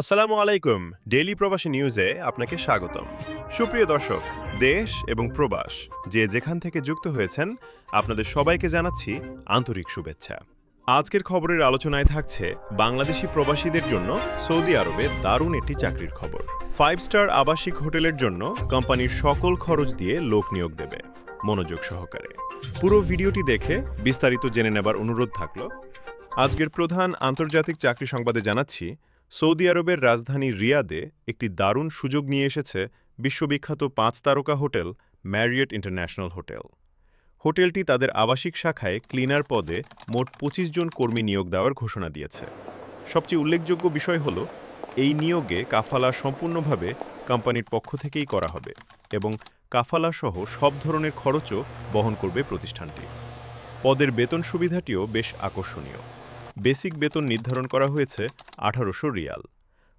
আসসালামু আলাইকুম, ডেইলি প্রবাসী নিউজে আপনাকে স্বাগতম। সুপ্রিয় দর্শক, দেশ এবং প্রবাস যে যেখান থেকে যুক্ত হয়েছেন, আপনাদের সবাইকে জানাচ্ছি আন্তরিক শুভেচ্ছা। আজকের খবরের আলোচনায় থাকছে বাংলাদেশি প্রবাসীদের জন্য সৌদি আরবে দারুণ একটি চাকরির খবর। ফাইভ স্টার আবাসিক হোটেলের জন্য কোম্পানির সকল খরচ দিয়ে লোক নিয়োগ দেবে, মনোযোগ সহকারে। পুরো ভিডিওটি দেখে বিস্তারিত জেনে নেবার অনুরোধ থাকল। আজকের প্রধান আন্তর্জাতিক চাকরি সংবাদে জানাচ্ছি সৌদি আরবের রাজধানী রিয়াদে একটি দারুণ সুযোগ নিয়ে এসেছে বিশ্ববিখ্যাত পাঁচ তারকা হোটেল ম্যারিয়েট ইন্টারন্যাশনাল হোটেল। হোটেলটি তাদের আবাসিক শাখায় ক্লিনার পদে মোট পঁচিশ জন কর্মী নিয়োগ দেওয়ার ঘোষণা দিয়েছে। সবচেয়ে উল্লেখযোগ্য বিষয় হল, এই নিয়োগে কাফালা সম্পূর্ণভাবে কোম্পানির পক্ষ থেকেই করা হবে এবং কাফালা সহ সব ধরনের খরচও বহন করবে প্রতিষ্ঠানটি। পদের বেতন সুবিধাটিও বেশ আকর্ষণীয়। বেসিক বেতন নির্ধারণ করা হয়েছে আঠারোশো রিয়াল।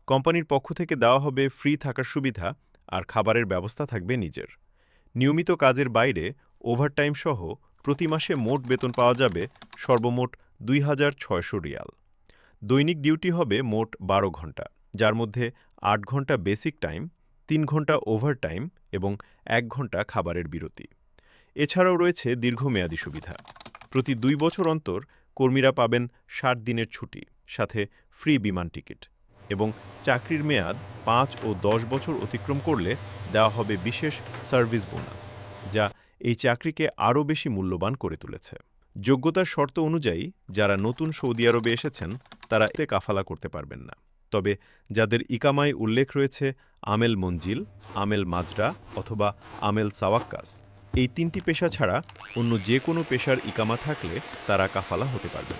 কোম্পানির পক্ষ থেকে দেওয়া হবে ফ্রি থাকার সুবিধা আর খাবারের ব্যবস্থা থাকবে নিজের। নিয়মিত কাজের বাইরে ওভারটাইম সহ প্রতি মাসে মোট বেতন পাওয়া যাবে সর্বমোট দুই হাজার ছয়শো রিয়াল। দৈনিক ডিউটি হবে মোট বারো ঘণ্টা, যার মধ্যে আট ঘণ্টা বেসিক টাইম, তিন ঘণ্টা ওভারটাইম এবং এক ঘণ্টা খাবারের বিরতি। এছাড়াও রয়েছে দীর্ঘমেয়াদী সুবিধা। প্রতি দুই বছর অন্তর কর্মীরা পাবেন ষাট দিনের ছুটি, সাথে ফ্রি বিমান টিকিট। এবং চাকরির মেয়াদ পাঁচ ও দশ বছর অতিক্রম করলে দেওয়া হবে বিশেষ সার্ভিস বোনাস, যা এই চাকরিকে আরও বেশি মূল্যবান করে তুলেছে। যোগ্যতার শর্ত অনুযায়ী যারা নতুন সৌদি আরবে এসেছেন, তারা এতে কাফালা করতে পারবেন না। তবে যাদের ইকামায় উল্লেখ রয়েছে, আমেল মঞ্জিল, আমেল মাজরা অথবা আমেল সাওয়াক্কাস এই তিনটি পেশা ছাড়া অন্য যে কোনো পেশার ইকামা থাকলে তারা কাফালা হতে পারবেন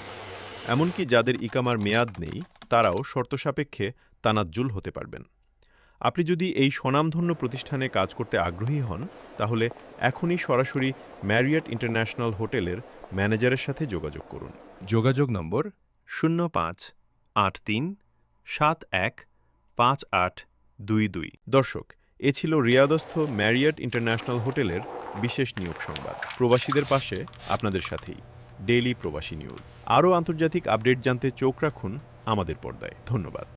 এমনকি যাদের ইকামার মেয়াদ নেই তারাও শর্ত সাপেক্ষে তানাজ্জুল হতে পারবেন। আপনি যদি এই স্বনামধন্য প্রতিষ্ঠানে কাজ করতে আগ্রহী হন তাহলে এখনই সরাসরি ম্যারিয়ট ইন্টারন্যাশনাল হোটেলের ম্যানেজারের সাথে যোগাযোগ করুন। যোগাযোগ নম্বর শূন্য পাঁচ আট তিন সাত এক পাঁচ আট দুই দুই। দর্শক এ ছিল রিয়াদস্থ ম্যারিয়ট ইন্টারন্যাশনাল হোটেলের বিশেষ নিয়োগ সংবাদ। প্রবাসীদের পাশে আপনাদের সাথেই। ডেইলি প্রবাসী নিউজ। আরও আন্তর্জাতিক আপডেট জানতে চোখ রাখুন আমাদের পর্দায়। ধন্যবাদ।